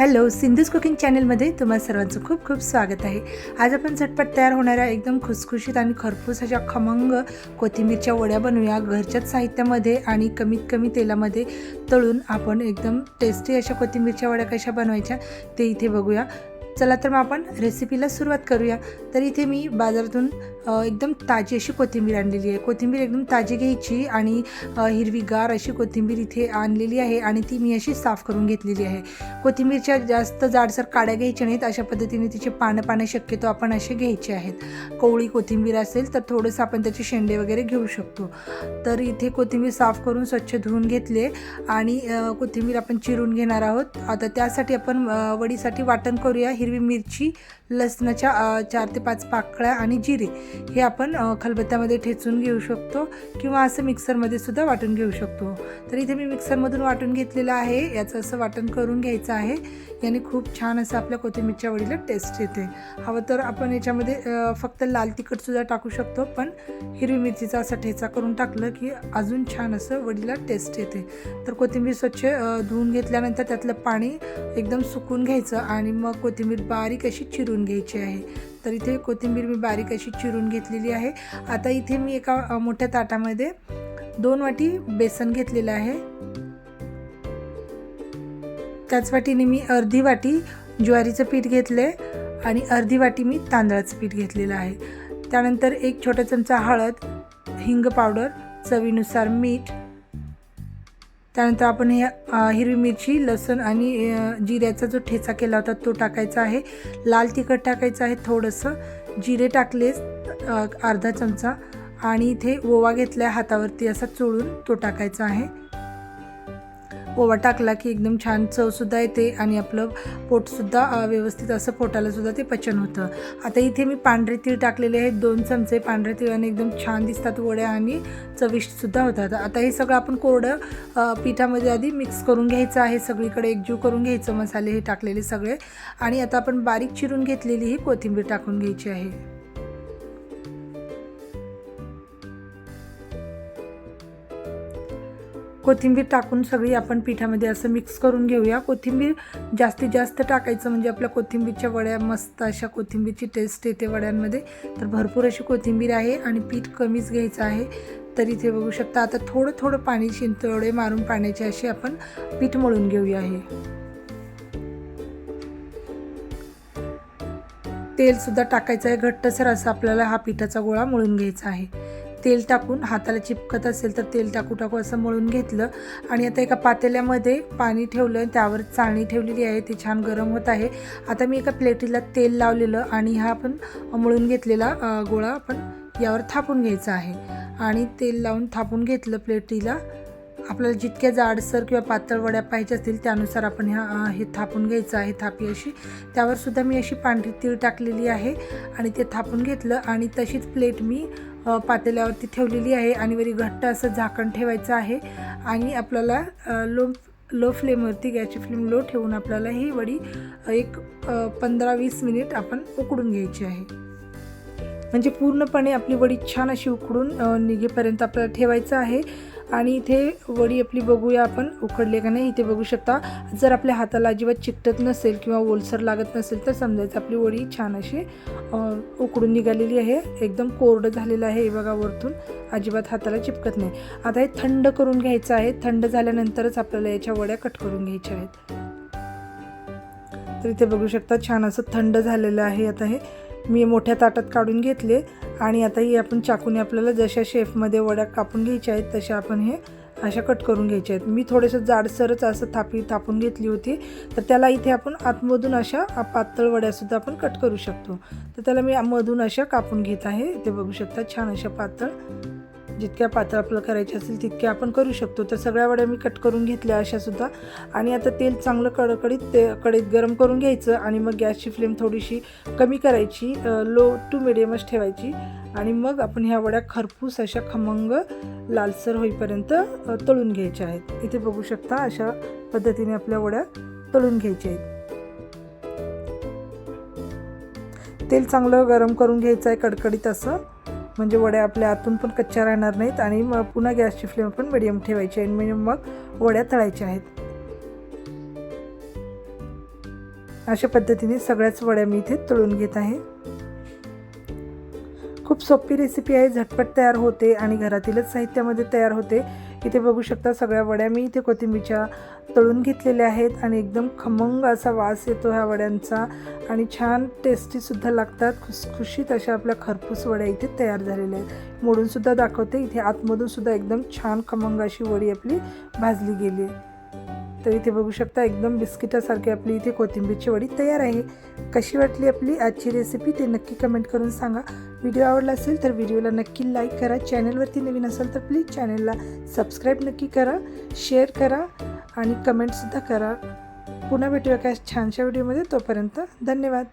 Hello सिंधूज cooking चॅनलमध्ये तुम्हा सर्वांचं खूप खूप स्वागत आहे. आज आपण झटपट तयार होणाऱ्या एकदम खुसखुशीत आणि खरपूस अशा खमंग कोथिंबीरच्या वड्या बनवूया. घरच्याच साहित्यामध्ये आणि कमीत कमी तेलामध्ये तळून आपण एकदम टेस्टी अशा कोथिंबीरच्या वड्या कशा बनवायच्या ते इथे बघूया. चला तर मग आपण रेसिपीला सुरुवात करूया. तर इथे मी बाजारातून एकदम ताजी अशी कोथिंबीर आणलेली आहे. कोथिंबीर एकदम ताजी घ्यायची आणि हिरवीगार अशी कोथिंबीर इथे आणलेली आहे आणि ती मी अशी साफ करून घेतलेली आहे. कोथिंबीरच्या जास्त जाडसर काड्या घ्यायच्या नाहीत. अशा पद्धतीने तिचे पानं पानं शक्यतो आपण असे घ्यायचे आहेत. कोवळी कोथिंबीर असेल तर थोडंसं आपण त्याचे शेंडे वगैरे घेऊ शकतो. तर इथे कोथिंबीर साफ करून स्वच्छ धुवून घेतले आणि कोथिंबीर आपण चिरून घेणार आहोत. आता त्यासाठी आपण वडीसाठी वाटण करूया. हिरवी मिरची लसणाच्या चार ते पाच पाकळ्या आणि जिरे हे आपण खलबत्त्यामध्ये ठेचून घेऊ शकतो किंवा असं मिक्सरमध्ये सुद्धा वाटून घेऊ शकतो. तर इथे मी मिक्सरमधून वाटून घेतलेलं आहे. याचं असं वाटण करून घ्यायचं आहे. याने खूप छान असं आपल्या कोथिंबीरच्या वडीला टेस्ट येते. हवं तर आपण याच्यामध्ये फक्त लाल तिखटसुद्धा टाकू शकतो पण हिरवी मिरचीचा असा ठेचा करून टाकलं की अजून छान असं वडीला टेस्ट येते. तर कोथिंबीर स्वच्छ धुवून घेतल्यानंतर त्यातलं पाणी एकदम सुकून घ्यायचं आणि मग कोथिंबीर बारीक अशी चिरून घ्यायची आहे. तर इथे कोथिंबीर मी बारीक अशी चिरून घेतलेली आहे. आता इथे मी एका मोठ्या ताटामध्ये दोन वाटी बेसन घेतलेलं आहे. त्याच वाटीने मी अर्धी वाटी ज्वारीचं पीठ घेतलं आहे आणि अर्धी वाटी मी तांदळाचं पीठ घेतलेलं आहे. त्यानंतर एक छोटा चमचा हळद हिंग पावडर चवीनुसार मीठ त्यानंतर आपण हे हिरवी मिरची लसूण आणि जिऱ्याचा जो ठेचा केला होता तो टाकायचा आहे. लाल तिखट टाकायचं आहे थोडंसं. जिरे टाकले अर्धा चमचा. आणि इथे ओवा घेतला आहे हातावरती असा चोळून तो टाकायचा आहे. ओवा टाकला की एकदम छान चवसुद्धा येते आणि आपलं पोटसुद्धा व्यवस्थित असं पोटालासुद्धा ते पचन होतं. आता इथे मी पांढरे तीळ टाकलेले आहेत दोन चमचे पांढरे तिळाने एकदम छान दिसतात वड्या आणि चविष्टसुद्धा होतात. आता हे सगळं आपण कोरडं पिठामध्ये आधी मिक्स करून घ्यायचं आहे सगळीकडे एकजीव करून घ्यायचं मसाले हे टाकलेले सगळे. आणि आता आपण बारीक चिरून घेतलेली ही कोथिंबीर टाकून घ्यायची आहे. कोथिंबीर टाकून सगळी आपण पिठामध्ये असं मिक्स करून घेऊया. कोथिंबीर जास्तीत जास्त टाकायचं म्हणजे आपल्या कोथिंबीरच्या वड्या मस्त अशा कोथिंबीरची टेस्ट येते वड्यांमध्ये. तर भरपूर अशी कोथिंबीर आहे आणि पीठ कमीच घ्यायचं आहे. तर इथे बघू शकता आता थोडं थोडं पाणी शिंतोडे मारून पाण्याचे असे आपण पीठ मळून घेऊया हे. तेलसुद्धा टाकायचं आहे. घट्टसर असं आपल्याला हा पिठाचा गोळा मळून घ्यायचा आहे. तेल टाकून हाताला चिपकत असेल तर तेल टाकू टाकू असं मळून घेतलं. आणि आता एका पातेल्यामध्ये पाणी ठेवलं. त्यावर चाळणी ठेवलेली आहे. ती छान गरम होत आहे. आता मी एका प्लेटीला तेल लावलेलं आणि हा आपण मळून घेतलेला गोळा आपण यावर थापून घ्यायचा आहे. आणि तेल लावून थापून घेतलं प्लेटीला. आपल्याला जितक्या जाडसर किंवा पातळ वड्या पाहिजे असतील त्यानुसार आपण ह्या हे थापून घ्यायचं आहे. थापी अशी. त्यावर सुद्धा मी अशी पांढरी तीळ टाकलेली आहे. आणि ते थापून घेतलं. आणि तशीच प्लेट मी पातेल्यावरती ठेवलेली आहे आणि वरी घट्ट असं झाकण ठेवायचं आहे. आणि आपल्याला लो लो फ्लेमवरती गॅसची फ्लेम लो ठेवून आपल्याला ही वडी एक पंधरा वीस मिनिट आपण उकडून घ्यायची आहे. म्हणजे पूर्णपणे आपली वडी छान अशी उकडून निघेपर्यंत आपल्याला ठेवायचं आहे. आणि इथे वडी आपली बघूया आपण उकडले का नाही इथे बघू शकता. जर आपल्या हाताला अजिबात चिकटत नसेल किंवा ओलसर लागत नसेल तर समजायचं आपली वडी छान अशी उकडून निघालेली आहे. एकदम कोरडं झालेलं आहे हे बघा वरतून. अजिबात हाताला चिपकत नाही. आता हे थंड करून घ्यायचं आहे. थंड झाल्यानंतरच आपल्याला याच्या वड्या कट करून घ्यायच्या आहेत. तर इथे बघू शकता छान असं थंड झालेलं आहे आता हे. मी मोठ्या ताटात काढून घेतले. आणि आता ही आपण चाकूने आपल्याला जशा शेफमध्ये वड्या कापून घ्यायच्या आहेत तशा आपण हे अशा कट करून घ्यायच्या आहेत. मी थोडंसं जाडसरच असं थापी थापून घेतली होती. तर त्याला इथे आपण आतमधून अशा पातळ वड्यासुद्धा आपण कट करू शकतो. तर त्याला मी मधून अशा कापून घेत आहे. इथे बघू शकता छान अशा पातळ जितक्या पातळ आपल्याला करायच्या असेल तितक्या आपण करू शकतो. तर सगळ्या वड्या मी कट करून घेतल्या अशा सुद्धा आणि आता तेल चांगलं कडकडीत ते कडीत गरम करून घ्यायचं आणि मग गॅसची फ्लेम थोडीशी कमी करायची लो टू मिडियमच ठेवायची. आणि मग आपण ह्या वड्या खरपूस अशा खमंग लालसर होईपर्यंत तळून घ्यायच्या आहेत. इथे बघू शकता अशा पद्धतीने आपल्या वड्या तळून घ्यायच्या आहेत. तेल चांगलं गरम करून घ्यायचं आहे कडकडीत असं. म्हणजे वड्या आपल्या आतून पण कच्च्या राहणार नाहीत आणि मग पुन्हा गॅसची फ्लेम पण मिडियम ठेवायची आहे आणि मग वड्या तळायच्या आहेत. अशा पद्धतीने सगळ्याच वड्या मी इथे तळून घेत आहे. खूप सोपी रेसिपी आहे झटपट तयार होते आणि घरातीलच साहित्यामध्ये तयार होते. इथे बघू शकता सगळ्या वड्या. मी इथे कोथिंबीरच्या तळून घेतलेल्या आहेत आणि एकदम खमंग असा वास येतो ह्या वड्यांचा. आणि छान टेस्टीसुद्धा लागतात. खुसखुशीत अशा आपल्या खरपूस वड्या इथे तयार झालेल्या आहेत. मोडूनसुद्धा दाखवते. इथे आतमधूनसुद्धा एकदम छान खमंग अशी वडी आपली भाजली गेली आहे. तर इथे बघू शकता एकदम बिस्किटासारखी आपली इथे कोथिंबीरची वडी तयार आहे. कशी वाटली आपली आजची रेसिपी ते नक्की कमेंट करून सांगा. व्हिडिओ आवडला असेल तर व्हिडिओला नक्की लाईक करा. चॅनलवरती नवीन असेल तर प्लीज चॅनलला सबस्क्राईब नक्की करा. शेअर करा आणि कमेंटसुद्धा करा. पुन्हा भेटूया काय छानशा व्हिडिओमध्ये तोपर्यंत धन्यवाद.